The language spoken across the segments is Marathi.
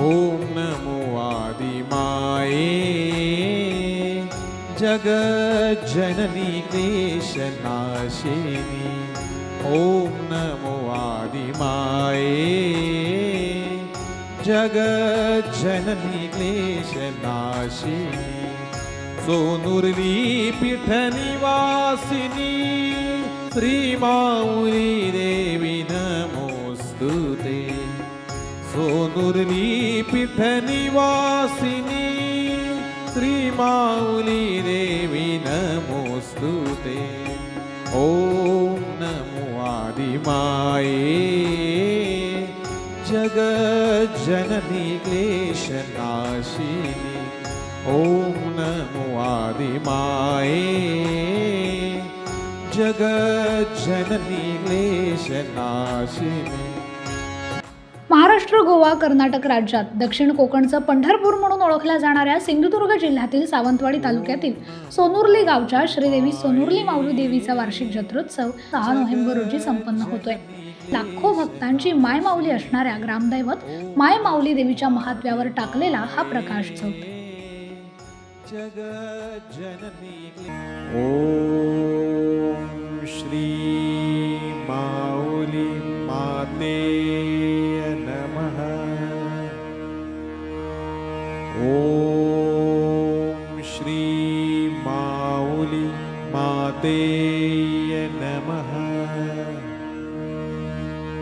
ॐ नमो आदिमाये जगज्जननी क्लेशनाशिनी ॐ नमो आदिमाये जगज्जननी क्लेशनाशिनी सोनुर्ली पीठनिवासिनी श्रीमाऊली देवी सोनुर्ली पीठनिवासिनी श्रीमाऊली देवी नमोस्तुते ॐ नमो आदिमाये। जगज्जननी क्लेशनाशिनी ॐ नमो आदिमाये। जगज्जननी क्लेशनाशिनी उत्तर गोवा कर्नाटक राज्यात दक्षिण कोकणचं पंढरपूर म्हणून ओळखल्या जाणाऱ्या सिंधुदुर्ग जिल्ह्यातील सावंतवाडी तालुक्यातील सोनुर्ली गावच्या श्रीदेवी सोनुर्ली माऊली देवीचा वार्षिक जत्रोत्सव सहा नोव्हेंबर रोजी संपन्न होतोय. लाखो भक्तांची माय माऊली असणाऱ्या ग्रामदैवत माय माऊली देवीच्या महात्म्यावर टाकलेला हा प्रकाश चौथ. श्री माऊली माते नमः।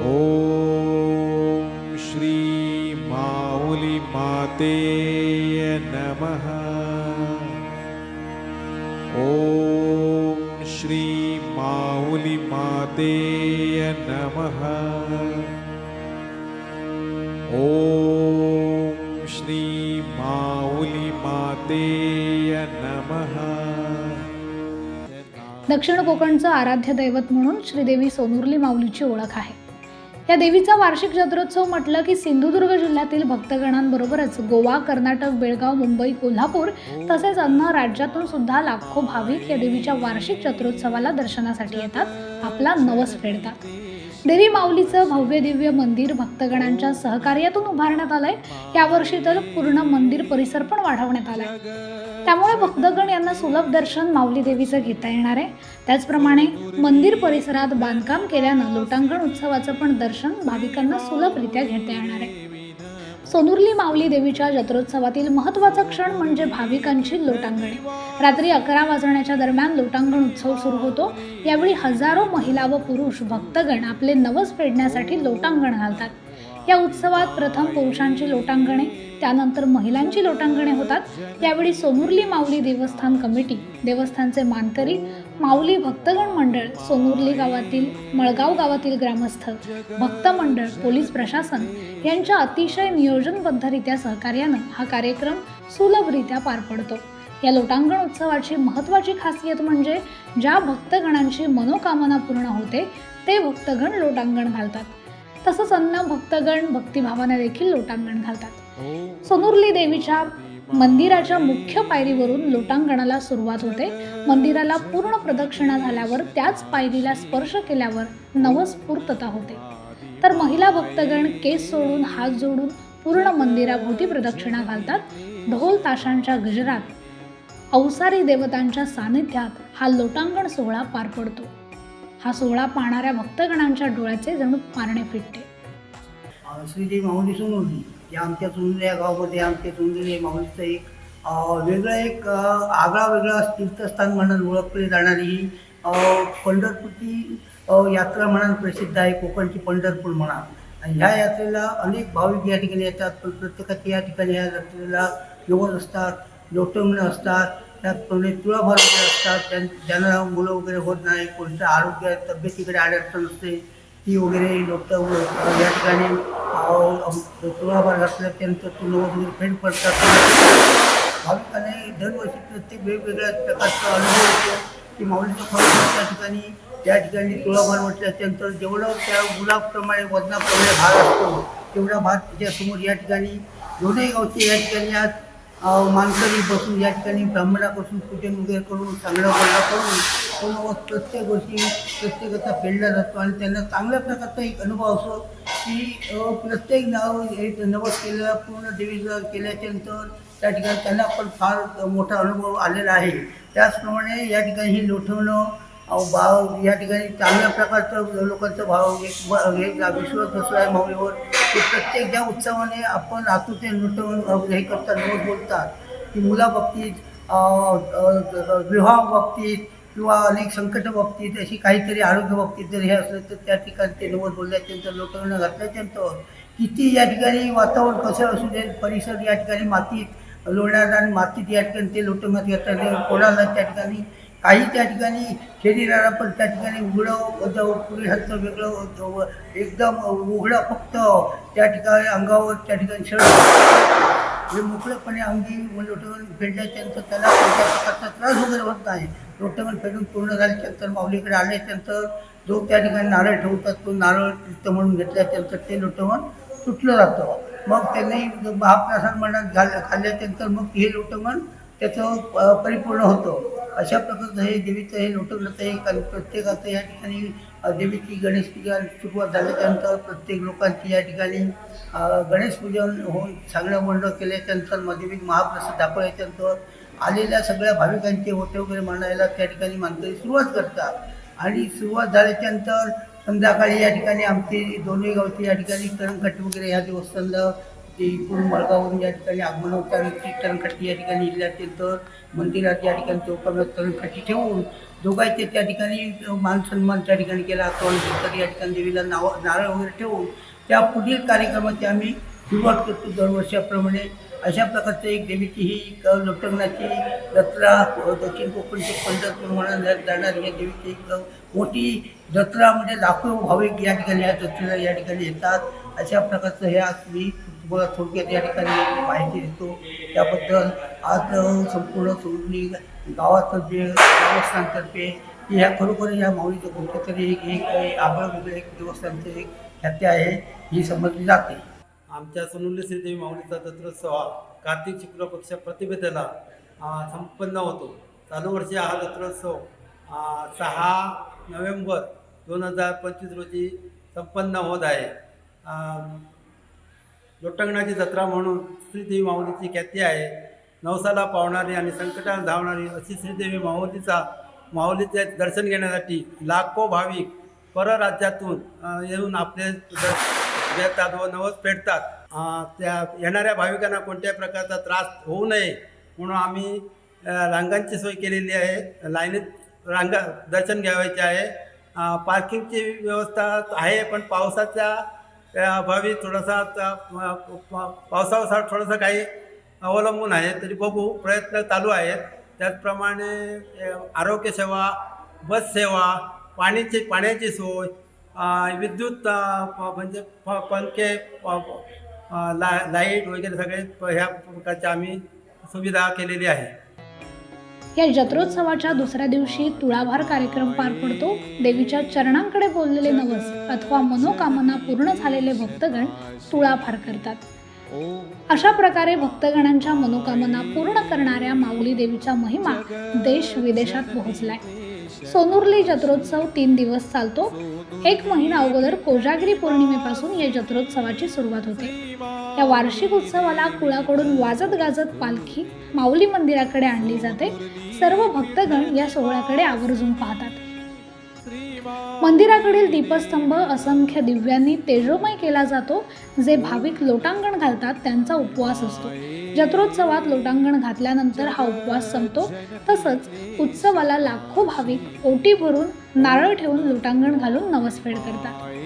ॐ श्री माऊली माते नमः। ॐ श्री माऊली माते नमः। ॐ श्री माऊली माते नमः। दक्षिण कोकणचं आराध्य दैवत म्हणून श्रीदेवी सोनुर्ली माऊलीची ओळख आहे. या देवीचा वार्षिक जत्रोत्सव म्हटलं की सिंधुदुर्ग जिल्ह्यातील भक्तगणांबरोबरच गोवा कर्नाटक बेळगाव मुंबई कोल्हापूर तसेच अन्य राज्यातून सुद्धा लाखो भाविक या देवीच्या वार्षिक जत्रोत्सवाला दर्शनासाठी येतात. आपला नवस फेडतात. देवी माऊलीचं भव्य दिव्य मंदिर भक्तगणांच्या सहकार्यातून उभारण्यात आलंय. यावर्षी तर पूर्ण मंदिर परिसर पण वाढवण्यात आलाय. त्यामुळे भक्तगण यांना सुलभ दर्शन माऊली देवीचं घेता येणार आहे. त्याचप्रमाणे मंदिर परिसरात बांधकाम केल्यानं लोटांगण उत्सवाचं पण दर्शन भाविकांना सुलभरित्या घेता येणार आहे. सोनुर्ली माऊली देवीच्या जत्रोत्सवातील महत्त्वाचा क्षण म्हणजे भाविकांची लोटांगणे. रात्री अकरा वाजण्याच्या दरम्यान लोटांगण उत्सव सुरू होतो. यावेळी हजारो महिला व पुरुष भक्तगण आपले नवस फेडण्यासाठी लोटांगण घालतात. या उत्सवात प्रथम पुरुषांची लोटांगणे त्यानंतर महिलांची लोटांगणे होतात. यावेळी सोनुर्ली माऊली देवस्थान कमिटी देवस्थानचे मानकरी माऊली भक्तगण मंडळ सोनुर्ली गावातील मळगाव गावातील ग्रामस्थ भक्त मंडळ पोलीस प्रशासन यांच्या अतिशय नियोजनबद्धरित्या सहकार्यानं हा कार्यक्रम सुलभरित्या पार पडतो. या लोटांगण उत्सवाची महत्त्वाची खासियत म्हणजे ज्या भक्तगणांची मनोकामना पूर्ण होते ते भक्तगण लोटांगण घालतात. तसंच अन्य भक्तगण भक्तिभावाने देखील लोटांगण घालतात. सोनुर्ली देवीच्या मंदिराच्या मुख्य पायरीवरून लोटांगणाला सुरुवात होते. मंदिराला पूर्ण प्रदक्षिणा झाल्यावर त्याच पायरीला स्पर्श केल्यावर नवस पूर्तता होते. तर महिला भक्तगण केस सोडून हात जोडून पूर्ण मंदिराभोवती प्रदक्षिणा घालतात. ढोल ताशांच्या गजरात अवसारी देवतांच्या सानिध्यात हा लोटांगण सोहळा पार पडतो. हा सोहळा पाहणाऱ्या भक्तगणांच्या डोळ्याचे जणू पारणे फिटते श्रीदेवी माऊली सोनवली या आमच्या सोनवली या गावामध्ये आमच्या सोनवली माऊलीचं एक वेगळं एक आगळा वेगळा तीर्थस्थान म्हणून ओळखले जाणारी ही पंढरपूरची यात्रा म्हणून प्रसिद्ध आहे कोकणची पंढरपूर म्हणा. ह्या यात्रेला अनेक भाविक या ठिकाणी येतात पण प्रत्येकाच्या या ठिकाणी ह्या यात्रेला नवस असतात लोटंगणं असतात त्याचप्रमाणे तुळा भरवले असतात त्यां ज्यांना मुलं वगैरे होत नाही कोणत्या आरोग्य तब्येतीकडे अडचण असते ती वगैरे लोक या ठिकाणी तुळाभार घातल्या त्यांचं नवस वगैरे फेड पडतात. भाविकाने दरवर्षी प्रत्येक वेगवेगळ्या प्रकारचा अनुभव येतो की माऊलीचं फळ त्या ठिकाणी त्या ठिकाणी तुळाभार म्हटल्यानंतर जेवढं त्या गुलाबप्रमाणे वजनाप्रमाणे भार असतो तेवढा भार त्याच्यासमोर या ठिकाणी दोन्ही गावचे या ठिकाणी आज माणसांनी मानकरी बसून या ठिकाणी ब्राह्मणापासून पूजन वगैरे करून चांगला बोलणं करून तो प्रत्येक गोष्टी प्रत्येकाचा फेडला जातो आणि त्यांना चांगल्या प्रकारचा एक अनुभव असतो की प्रत्येक नाव एक नवस केलं पूर्ण देवीचं केल्याच्यानंतर त्या ठिकाणी त्यांना पण फार मोठा अनुभव आलेला आहे. त्याचप्रमाणे या ठिकाणी ही लोटवणं भाव या ठिकाणी चांगल्या प्रकारचं लोकांचा भाव एक एक विश्वास बसला आहे माऊलीवर. प्रत्येक ज्या उत्सवाने आपण आतुरते लुटवून हे करतात लोक बोलतात की मुलाबाबतीत विवाहाबाबतीत विवाह बाबतीत किंवा अनेक संकट बाबतीत अशी काहीतरी आरोग्य बाबतीत जर हे असलं तर त्या ठिकाणी ते नवस बोलल्याच्यानंतर लोटवणं घातल्याच्यानंतर किती या ठिकाणी वातावरण कसं असू दे परिसर या ठिकाणी मातीत लोणार आणि मातीत या ठिकाणी ते लोटवण्यात घेतात कोणाला त्या ठिकाणी काही त्या ठिकाणी शरीराला पण त्या ठिकाणी उघडं होतं पुरुषांचं वेगळं होतं एकदम उघडं फक्त त्या ठिकाणी अंगावर त्या ठिकाणी शर्ट हे म्हणजे मोकळेपणे अंगी लोटवून फेडल्याच्यानंतर त्याला कोणत्या प्रकारचा त्रास वगैरे होत नाही. लोटवून फेडून पूर्ण झाल्याच्यानंतर माऊलीकडे आल्याच्यानंतर जो त्या ठिकाणी नारळ ठेवतात तो नारळ तीर्थ म्हणून घेतल्याच्यानंतर ते लोटवण सुटलं जातं. मग त्यांनी महाप्रसाद म्हणत घाल खाल्ल्याच्यानंतर मग हे लोटवण त्याचं परिपूर्ण होतं. अशा प्रकारचं हे देवीचं हे लोटवण्याचं आहे कारण प्रत्येकाचं या ठिकाणी देवीची गणेश पूजा सुरुवात झाल्याच्यानंतर प्रत्येक लोकांची या ठिकाणी गणेश पूजन होऊन चांगलं मंडळ केल्याच्यानंतर मग देवी महाप्रसाद दाखवल्याच्यानंतर आलेल्या सगळ्या भाविकांचे होते वगैरे मांडायला त्या ठिकाणी मानकरी सुरुवात करतात. आणि सुरुवात झाल्याच्यानंतर संध्याकाळी या ठिकाणी आमची दोन्ही गावची या ठिकाणी तरणखट्टी वगैरे ह्या देवस्थानला ते इकडून मडगावरून या ठिकाणी आगमन होतं आणि या तरणखट्टी या ठिकाणी तर मंदिरात या ठिकाणी चौकामध्ये तरणखट्टी ठेवून दोघांचे त्या ठिकाणी मान सन्मान त्या ठिकाणी केला तोंड तर या ठिकाणी देवीला नाव नारळ वगैरे ठेवून त्या पुढील कार्यक्रमाची आम्ही सुरुवात करतो दरवर्षाप्रमाणे. अशा प्रकारचं एक देवीची ही एक लोटंगणाची जत्रा दक्षिण कोकणची पंढरपूर म्हणून जाणारी या देवीची एक मोठी जत्रा म्हणजे लाखो भाविक या ठिकाणी या जत्रेला या ठिकाणी येतात. अशा प्रकारचं हे आज मी तुम्हाला थोडक्यात या ठिकाणी माहिती देतो. त्याबद्दल आज संपूर्ण सोडणी गावातर्फे देवस्थानतर्फे ह्या खरोखर या माऊलीचं कुठलं तरी एक एक आगळं वेगळं एक देवस्थानचं एक ख्याती आहे ही समजली जाते. आमच्या सोनुली श्रीदेवी माऊलीचा जत्रोत्सव हा कार्तिक शुक्ल पक्ष प्रतिभेदेला संपन्न होतो. चालू वर्षी हा जत्रोत्सव सहा नोव्हेंबर दोन हजार पंचवीस रोजी संपन्न होत आहे. लोटंगणाची जत्रा म्हणून श्रीदेवी माऊलीची ख्याती आहे. नवसाला पावणारी आणि संकटाला धावणारी अशी श्रीदेवी माऊलीचा माऊलीचे दर्शन घेण्यासाठी लाखो भाविक परराज्यातून येऊन आपले दर्शन घेतात व नवस फेडतात. त्या येणाऱ्या भाविकांना कोणत्याही प्रकारचा त्रास होऊ नये म्हणून आम्ही रांगांची सोय केलेली आहे. लाईनीत रांगा दर्शन घ्यावायचे आहे. पार्किंगची व्यवस्था आहे पण पावसाच्या अ, अभावी थोडासा आता, अ, प- थोडंसं काही अवलंबून आहे तरी बघू प्रयत्न चालू आहेत. त्याचप्रमाणे आरोग्यसेवा बस सेवा पाण्याची पाण्याची सोय विद्युत प- म्हणजे प- पंखे प- ला लाइट वगैरे सगळे प- ह्या प्रकारच्या आम्ही सुविधा केलेली आहे. या जत्रोत्सवाच्या दुसऱ्या दिवशी तुळाभार कार्यक्रम पार पडतो. देवीच्या चरणांकडे बोललेले नवस अथवा मनोकामना पूर्ण झालेले भक्तगण तुळाभार करतात. अशा प्रकारे भक्तगणांच्या मनोकामना पूर्ण करणाऱ्या माऊली देवीचा महिमा देश विदेशात पोहोचलाय. सोनुर्ली जत्रोत्सव तीन दिवस चालतो. एक महिना अगोदर कोजागिरी पौर्णिमेपासून या जत्रोत्सवाची सुरुवात होते. या वार्षिक उत्सवाला कुळाकडून वाजत गाजत पालखी माऊली मंदिराकडे आणली जाते. सर्व भक्तगण या सोहळ्याकडे आवर्जून पाहतात. मंदिराकडील दीपस्तंभ असंख्य दिव्यांनी तेजोमय केला जातो जे भाविक लोटांगण घालतात त्यांचा उपवास असतो. जत्रोत्सवात लोटांगण घातल्यानंतर हा उपवास संपतो. तसंच उत्सवाला लाखो भाविक ओटी भरून नारळ ठेवून लोटांगण घालून नवसफेड करतात.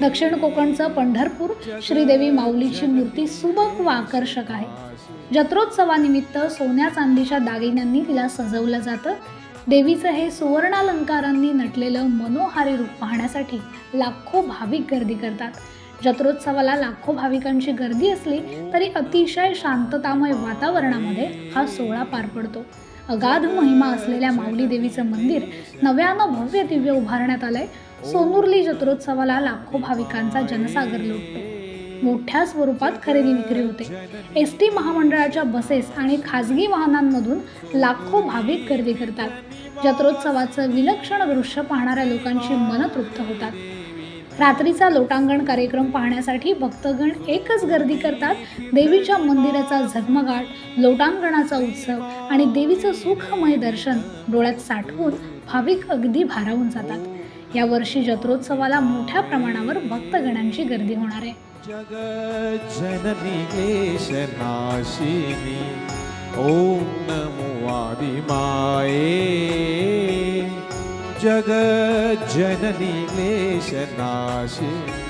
दक्षिण कोकणचं पंढरपूर श्रीदेवी माऊलीची मूर्ती सुबक व आकर्षक आहे. जत्रोत्सवानिमित्त सोन्या चांदीच्या दागिन्यांनी तिला सजवलं जातं. देवीचं हे सुवर्णालंकारांनी नटलेलं मनोहारी रूप पाहण्यासाठी लाखो भाविक गर्दी करतात. जत्रोत्सवाला लाखो भाविकांची गर्दी असली तरी अतिशय शांततामय वातावरणामध्ये हा सोहळा पार पडतो. अगाध महिमा असलेल्या माऊली देवीचं मंदिर नव्यानं भव्य दिव्य उभारण्यात आलंय. सोनुर्ली जत्रोत्सवाला लाखो भाविकांचा जनसागर लोटतो. मोठ्या स्वरूपात खरेदी विक्री होते. एस टी महामंडळाच्या बसेस आणि खाजगी वाहनांमधून लाखो भाविक गर्दी करतात. जत्रोत्सवाचं विलक्षण दृश्य पाहणाऱ्या लोकांची मनं तृप्त होतात. रात्रीचा लोटांगण कार्यक्रम पाहण्यासाठी भक्तगण एकच गर्दी करतात. देवीच्या मंदिराचा झगमगाट लोटांगणाचा उत्सव आणि देवीचं सुखमय दर्शन डोळ्यात साठवून भाविक अगदी भारावून जातात. यावर्षी जत्रोत्सवाला मोठ्या प्रमाणावर भक्तगणांची गर्दी होणार आहे. जगज्जननी नमो आदिमाये. जगज्जननी क्लेशनाशिनी